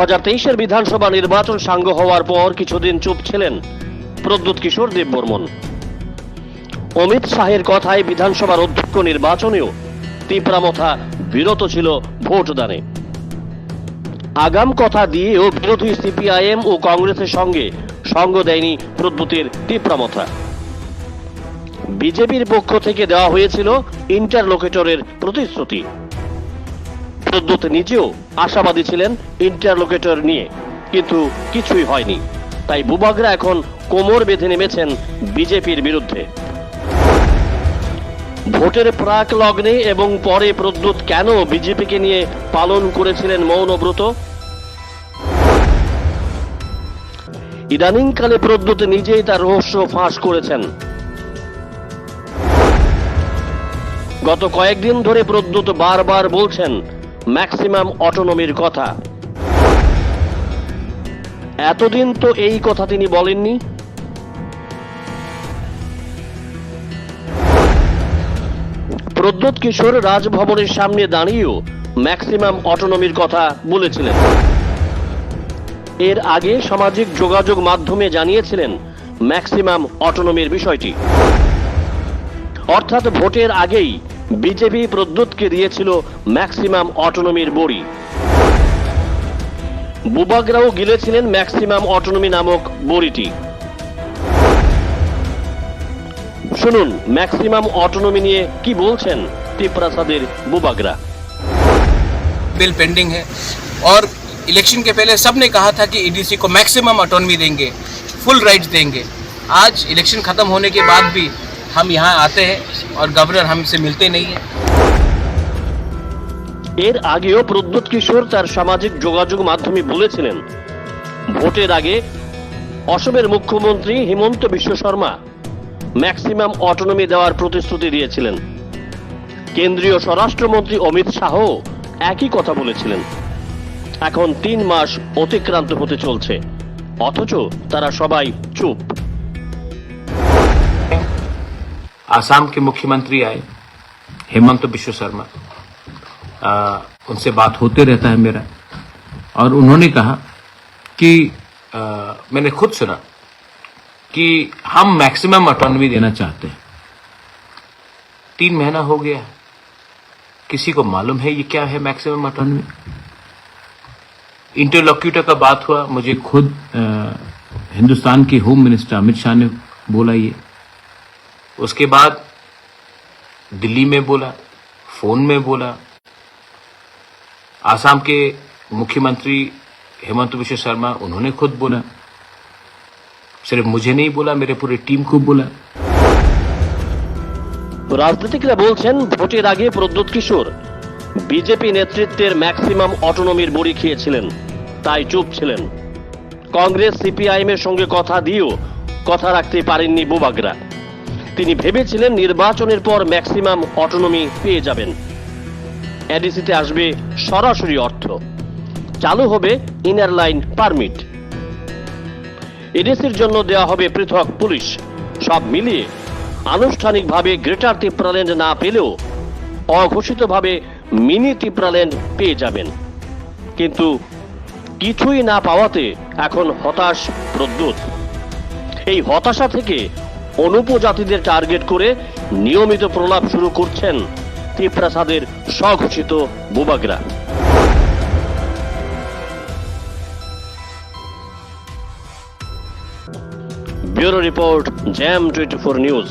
হাজার তেইশের বিধানসভা নির্বাচন সাঙ্গ হওয়ার পর কিছুদিন চুপ ছিলেন প্রদ্যুৎ কিশোর দেববর্মন। অমিত শাহের কথায় বিধানসভার অধ্যক্ষ নির্বাচনেও তীব্রামথা বিরত ছিল ভোটদানে। আগাম কথা দিয়েও বিরোধী সিপিআইএম ও কংগ্রেসের সঙ্গে সঙ্গ দেয়নি প্রদ্যুতের তীব্রামথা বিজেপির পক্ষ থেকে দেওয়া হয়েছিল ইন্টারলোকেটরের প্রতিশ্রুতি। প্রদ্যুৎ নিজেও আশাবাদী ছিলেন ইন্টারলোকেটর নিয়ে। কিন্তু কিছুই হয়নি। তাই বুবাগরা এখন কোমর বেঁধে নেমেছেন বিজেপির বিরুদ্ধে। ভোটের প্রাক লগ্নে এবং পরে প্রদ্যুৎ কেন বিজেপিকে নিয়ে পালন করেছিলেন মৌনব্রত? ইদানিংকালে প্রদ্যুৎ নিজেই তার রহস্য ফাঁস করেছেন। গত কয়েকদিন ধরে প্রদ্যুৎ বারবার বলছেন ম্যাক্সিমাম অটোনমির কথা। এতদিন তো এই কথা তিনি বলেননি। প্রদ্যুৎ কিশোর রাজভবনের সামনে দাঁড়িয়েও ম্যাক্সিমাম অটোনমির কথা বলেছিলেন। এর আগে সামাজিক যোগাযোগ মাধ্যমে জানিয়েছিলেন ম্যাক্সিমাম অটোনমির বিষয়টি। অর্থাৎ ভোটের আগেই বিজেপি প্রদ্যুৎকে দিয়েছিল ম্যাক্সিমাম অটোনমির বড়ি বুবাগরাও গিলেছিলেন ম্যাক্সিমাম অটোনমি নামক বড়িটি শুনুন ম্যাক্সিমাম অটোনমি নিয়ে কি বলছেন ত্রিপ্রাসাদের বুবাগরা बिल पेंडिंग है और इलेक्शन के पहले सब ने कहा था कि ईडीसी को मैक्सिमम ऑटोनमी देंगे फुल राइट्स देंगे आज इलेक्शन खत्म होने के बाद भी हम यहाँ आते हैं और गवर्नर हमसे मिलते नहीं है এর আগেও প্রদ্যুৎ কিশোর তার সামাজিক যোগাযোগ মাধ্যমে বলেছিলেন ভোটের আগে অসমের মুখ্যমন্ত্রী হিমন্ত বিশ্ব শর্মা ম্যাক্সিমাম অটোনমি দেওয়ার প্রতিশ্রুতি দিয়েছিলেন কেন্দ্রীয় স্বরাষ্ট্রমন্ত্রী অমিত শাহ একই কথা বলেছিলেন এখন তিন মাস অতিক্রান্ত হতে চলছে অথচ তারা সবাই চুপ आसाम के मुख्यमंत्री आए हेमंत बिश्व शर्मा। उनसे बात होते रहता है मेरा। और उन्होंने कहा कि आ, मैंने खुद सुना कि हम मैक्सिमम ऑटोनॉमी देना चाहते हैं। तीन महीना हो गया। किसी को मालूम है ये क्या है मैक्सिमम ऑटोनॉमी इंटरलॉक्यूटर का बात हुआ। मुझे खुद आ, हिंदुस्तान के होम मिनिस्टर अमित शाह ने बोला ये। उसके बाद दिल्ली में बोला फोन में बोला आसाम के मुख्यमंत्री हेमंत बिश्व शर्मा उन्होंने खुद बोला सिर्फ मुझे नहीं बोला मेरे पूरे टीम को बोला রাজনীতিকরা বলছেন ভোটের আগে প্রদ্যুৎ কিশোর বিজেপি নেতৃত্বের ম্যাক্সিমাম অটোনমির বড়ি খেয়েছিলেন তাই চুপ ছিলেন কংগ্রেস সিপিআইএম এর সঙ্গে কথা দিয়েও কথা রাখতে পারেননি বুবাগরা তিনি ভেবেছিলেন নির্বাচনের পর ম্যাক্সিমাম অটোনমি পেয়ে যাবেন। এডিসিতে আসবে সরাসরি অর্থ। চালু হবে ইনার লাইন পারমিট। এডিসির জন্য দেওয়া হবে পৃথক পুলিশ। সব মিলিয়ে আনুষ্ঠানিকভাবে গ্রেটার তিপ্রাল্যান্ড না পেলেও অঘোষিতভাবে মিনি তিপ্রাল্যান্ড পেয়ে যাবেন। কিন্তু কিছুই না পাওয়াতে এখন হতাশ প্রদ্যুৎ এই হতাশা থেকে অনুপজাতিদের টার্গেট করে নিয়মিত প্রলাপ শুরু করছেন ত্রিপ্রাসাদের স্বঘোষিত বুবাগরা। Bureau report, jam twenty four news.